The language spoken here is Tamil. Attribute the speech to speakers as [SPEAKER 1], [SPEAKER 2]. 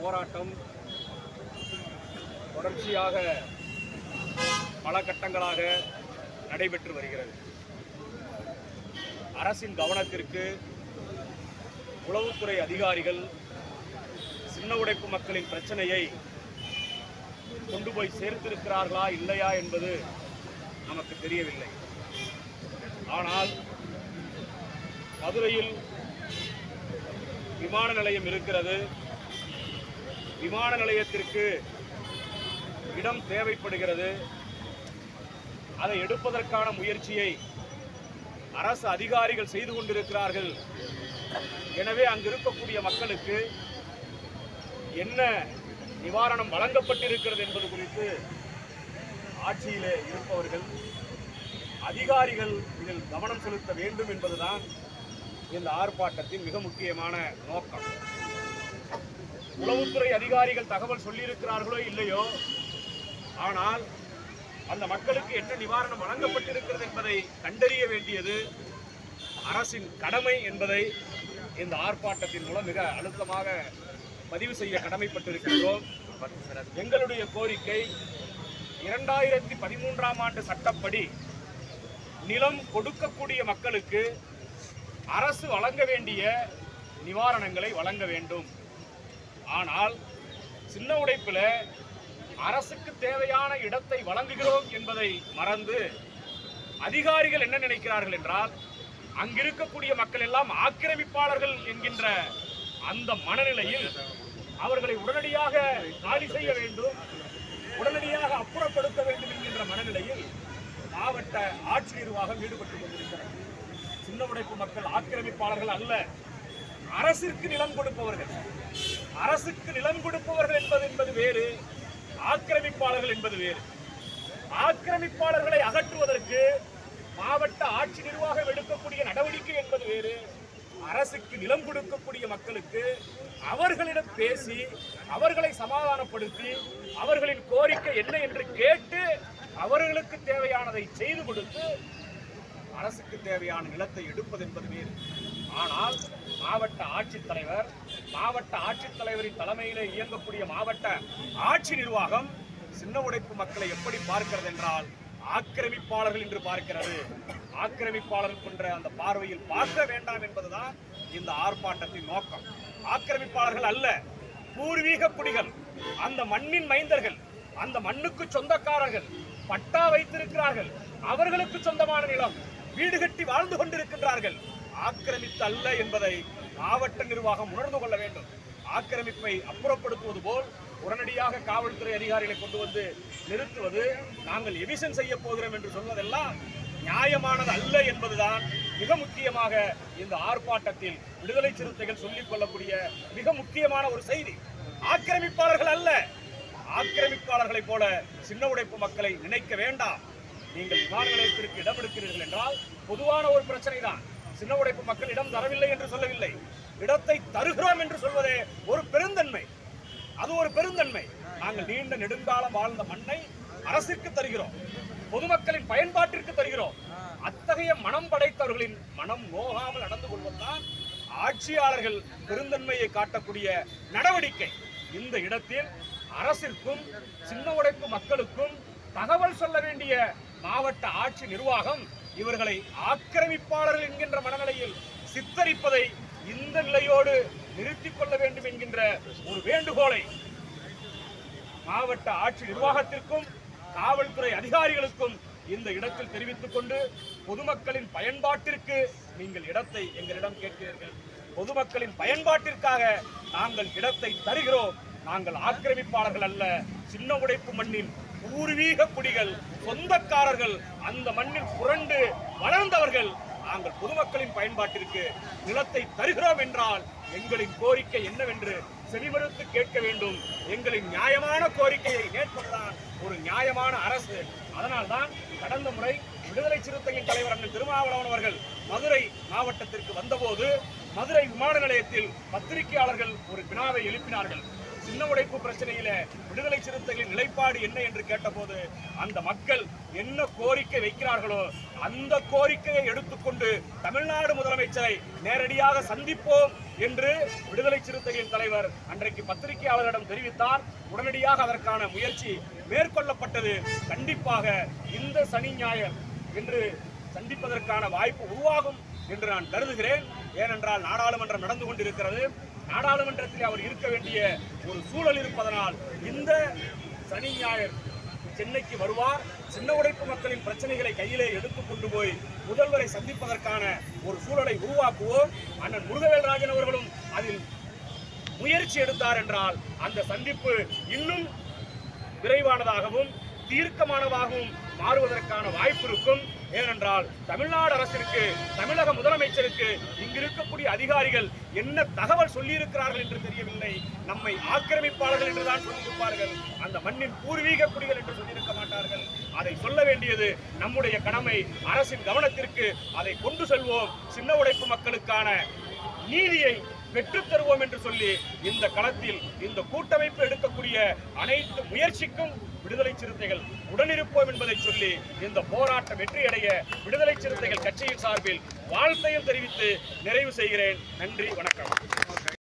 [SPEAKER 1] போராட்டம் தொடர்ச்சியாக பல கட்டங்களாக நடைபெற்று வருகிறது. அரசின் கவனத்திற்கு உளவுத்துறை அதிகாரிகள் சின்ன உடைப்பு மக்களின் பிரச்சனையை கொண்டு போய் சேர்த்திருக்கிறார்களா இல்லையா என்பது நமக்கு தெரியவில்லை. ஆனால் மதுரையில் விமான நிலையம் இருக்கிறது. விமான நிலையத்திற்கு இடம் தேவைப்படுகிறது. அதை எடுப்பதற்கான முயற்சியை அரசு அதிகாரிகள் செய்து கொண்டிருக்கிறார்கள். எனவே அங்கு இருக்கக்கூடிய மக்களுக்கு என்ன நிவாரணம் வழங்கப்பட்டிருக்கிறது என்பது குறித்து ஆட்சியிலே இருப்பவர்கள் அதிகாரிகள் இதில் கவனம் செலுத்த வேண்டும் என்பதுதான் இந்த ஆர்ப்பாட்டத்தின் மிக முக்கியமான நோக்கம். உளவுத்துறை அதிகாரிகள் தகவல் சொல்லியிருக்கிறார்களோ இல்லையோ ஆனால் அந்த மக்களுக்கு என்ன நிவாரணம் வழங்கப்பட்டிருக்கிறது என்பதை கண்டறிய வேண்டியது அரசின் கடமை என்பதை இந்த ஆர்ப்பாட்டத்தின் மூலம் மிக அழுத்தமாக பதிவு செய்ய கடமைப்பட்டிருக்கிறோம் எங்களுடைய கோரிக்கை இரண்டாயிரத்தி பதிமூன்றாம் ஆண்டு சட்டப்படி நிலம் கொடுக்கக்கூடிய மக்களுக்கு அரசு வழங்க வேண்டிய நிவாரணங்களை வழங்க வேண்டும். ஆனால் சின்ன உடைப்பில் அரசுக்கு தேவையான இடத்தை வழங்குகிறோம் என்பதை மறந்து அதிகாரிகள் என்ன நினைக்கிறார்கள் என்றால் அங்கிருக்கக்கூடிய மக்கள் எல்லாம் ஆக்கிரமிப்பாளர்கள் என்கின்ற அந்த மனநிலையில் அவர்களை உடனடியாக காலி செய்ய வேண்டும் உடனடியாக அப்புறப்படுத்த வேண்டும் என்கின்ற மனநிலையில் மாவட்ட ஆட்சி நிர்வாகம் ஈடுபட்டுக் கொண்டிருக்கிறது. சின்ன உடைப்பு மக்கள் ஆக்கிரமிப்பாளர்கள் அல்ல அரசிற்கு நிலம் கொடுப்பவர்கள். அரசுக்கு நிலம் கொடுப்பவர்கள் என்பது என்பது வேறு ஆக்கிரமிப்பாளர்கள் என்பது வேறு. ஆக்கிரமிப்பாளர்களை அகற்றுவதற்கு மாவட்ட ஆட்சி நிர்வாகம் எடுக்கக்கூடிய நடவடிக்கை என்பது வேறு. அரசுக்கு நிலம் கொடுக்கக்கூடிய மக்களுக்கு அவர்களிடம் பேசி அவர்களை சமாதானப்படுத்தி அவர்களின் கோரிக்கை என்ன என்று கேட்டு அவர்களுக்கு தேவையானதை செய்து கொடுத்து அரசுக்கு தேவையான நிலத்தை எடுப்பது என்பது வேறு. ஆனால் மாவட்ட ஆட்சித்தலைவர் மாவட்ட ஆட்சித்தலைவரின் தலைமையிலே இயங்கக்கூடிய மாவட்ட ஆட்சி நிர்வாகம் சின்ன உடைப்பு மக்களை எப்படி பார்க்கிறது என்றால் ஆக்கிரமிப்பாளர்கள் என்று பார்க்கிறது. ஆக்கிரமிப்பாளர்கள் என்ற அந்த பார்வையில் பார்க்க வேண்டாம் என்பதுதான் இந்த ஆர்ப்பாட்டத்தின் நோக்கம். ஆக்கிரமிப்பாளர்கள் அல்ல பூர்வீக குடிகள். அந்த மண்ணின் மைந்தர்கள் அந்த மண்ணுக்கு சொந்தக்காரர்கள் பட்டா வைத்திருக்கிறார்கள். அவர்களுக்கு சொந்தமான நிலம் வீடு கட்டி வாழ்ந்து கொண்டிருக்கின்றார்கள். ஆக்கிரமித்து அல்ல என்பதை மாவட்ட நிர்வாகம் உணர்ந்து கொள்ள வேண்டும். ஆக்கிரமிப்பை அப்புறப்படுத்துவது போல் உடனடியாக காவல்துறை அதிகாரிகளை கொண்டு வந்து நிறுத்துவது நாங்கள் எவிஷன் செய்ய போகிறோம் என்று சொல்வதெல்லாம் நியாயமானது அல்ல என்பதுதான் மிக முக்கியமாக இந்த ஆர்ப்பாட்டத்தில் விடுதலை சிறுத்தைகள் சொல்லிக் கொள்ளக்கூடிய மிக முக்கியமான ஒரு செய்தி. ஆக்கிரமிப்பாளர்கள் அல்ல. ஆக்கிரமிப்பாளர்களைப் போல சின்ன உடைப்பு மக்களை நினைக்க வேண்டாம். நீங்கள் விமான நிலையத்திற்கு இடம் எடுக்கிறீர்கள் என்றால் பொதுவான ஒரு பிரச்சனை தான் சின்ன உடைப்பு மக்கள் இடம் தரவில்லை என்று சொல்லவில்லை. இடத்தை தருகிறோம் என்று சொல்வதே ஒரு பெருந்தன்மை. அது ஒரு பெருந்தன்மை. நாங்கள் நீண்ட நெடுங்காலம் வாழ்ந்த மண்ணை அரசிற்கு தருகிறோம். பொதுமக்களின் பயன்பாட்டிற்கு தருகிறோம். அத்தகைய மனம் படைத்தவர்களின் மனம் நோகாமல் நடந்து கொள்வதுதான் ஆட்சியாளர்கள் பெருந்தன்மையை காட்டக்கூடிய நடவடிக்கை. இந்த இடத்தில் அரசிற்கும் சின்ன உடைப்பு மக்களுக்கும் தகவல் சொல்ல வேண்டிய மாவட்ட ஆட்சி நிர்வாகம் இவர்களை ஆக்கிரமிப்பாளர்கள் என்கின்ற மனநிலையில் சித்தரிப்பதை இந்த நிலையோடு நிறுத்திக் கொள்ள வேண்டும் என்கின்ற ஒரு வேண்டுகோளை மாவட்ட ஆட்சி நிர்வாகத்திற்கும் காவல்துறை அதிகாரிகளுக்கும் இந்த இடத்தில் தெரிவித்துக் கொண்டு பொதுமக்களின் பயன்பாட்டிற்கு நீங்கள் இடத்தை எங்களிடம் கேட்கிறீர்கள். பொதுமக்களின் பயன்பாட்டிற்காக நாங்கள் இடத்தை தருகிறோம். நாங்கள் ஆக்கிரமிப்பாளர்கள் அல்ல. சின்ன உடைப்பு மண்ணின் பூர்வீக குடிகள் சொந்தக்காரர்கள் அந்த மண்ணில் புரண்டு வளர்ந்தவர்கள் நாங்கள் பொதுமக்களின் பயன்பாட்டிற்கு நிலத்தை தருகிறோம் என்றால் எங்களின் கோரிக்கை என்னவென்று செவிமடுத்து கேட்க வேண்டும். எங்களின் நியாயமான கோரிக்கையை ஏற்பட்டால் ஒரு நியாயமான அரசு. அதனால்தான் கடந்த முறை விடுதலை சிறுத்தையின் தலைவர் அண்ணன் திருமாவளவன் அவர்கள் மதுரை மாவட்டத்திற்கு வந்தபோது மதுரை விமான நிலையத்தில் பத்திரிகையாளர்கள் ஒரு வினாவை எழுப்பினார்கள். சின்ன உடைப்பு பிரச்சனையில விடுதலை சிறுத்தைகளின் நிலைப்பாடு என்ன என்று கேட்டபோது அந்த மக்கள் என்ன கோரிக்கை வைக்கிறார்களோ அந்த கோரிக்கையை எடுத்துக்கொண்டு தமிழ்நாடு முதலமைச்சரை நேரடியாக சந்திப்போம் என்று விடுதலை சிறுத்தைகளின் தலைவர் அன்றைக்கு பத்திரிகையாளர்களிடம் தெரிவித்தார். உடனடியாக அதற்கான முயற்சி மேற்கொள்ளப்பட்டது. கண்டிப்பாக இந்த சனி ஞாயிறு என்று சந்திப்பதற்கான வாய்ப்பு உருவாகும் என்று நான் கருதுகிறேன். ஏனென்றால் நாடாளுமன்றம் நடந்து கொண்டிருக்கிறது. நாடாளுமன்றத்தில் அவர் இருக்க வேண்டிய ஒரு சூழல் இருப்பதனால் இந்த சனி ஞாயிறு சென்னைக்கு வருவார். சின்ன உடைப்பு மக்களின் பிரச்சனைகளை கையிலே எடுத்து கொண்டு போய் முதல்வரை சந்திப்பதற்கான ஒரு சூழலை உருவாக்குவோம். அண்ணன் முருகவேல்ராஜன் அவர்களும் அதில் முயற்சி எடுத்தார் என்றால் அந்த சந்திப்பு இன்னும் விரைவானதாகவும் தீர்க்கமானதாகவும் மாறுவதற்கான வாய்ப்பு இருக்கும். ஏனென்றால் தமிழ்நாடு அரசிற்கு தமிழக முதலமைச்சருக்கு இங்கு இருக்கக்கூடிய அதிகாரிகள் என்ன தகவல் சொல்லியிருக்கிறார்கள் என்று தெரியவில்லை. நம்மை ஆக்கிரமிப்பாளர்கள் என்றுதான் சொல்லியிருப்பார்கள். அந்த மண்ணின் பூர்வீக குடிகள் என்று சொல்லியிருக்க மாட்டார்கள். அதை சொல்ல வேண்டியது நம்முடைய கடமை. அரசின் கவனத்திற்கு அதை கொண்டு செல்வோம். சின்ன உடைப்பு மக்களுக்கான நீதியை பெற்றுத் தருவோம் என்று சொல்லி இந்த களத்தில் இந்த கூட்டமைப்பு எடுக்கக்கூடிய அனைத்து முயற்சிக்கும் விடுதலை சிறுத்தைகள் உடனிருப்போம் என்பதை சொல்லி இந்த போராட்டம் வெற்றியடைய விடுதலை சிறுத்தைகள் கட்சியின் சார்பில் வாழ்த்தையும் தெரிவித்து நிறைவு செய்கிறேன். நன்றி வணக்கம்.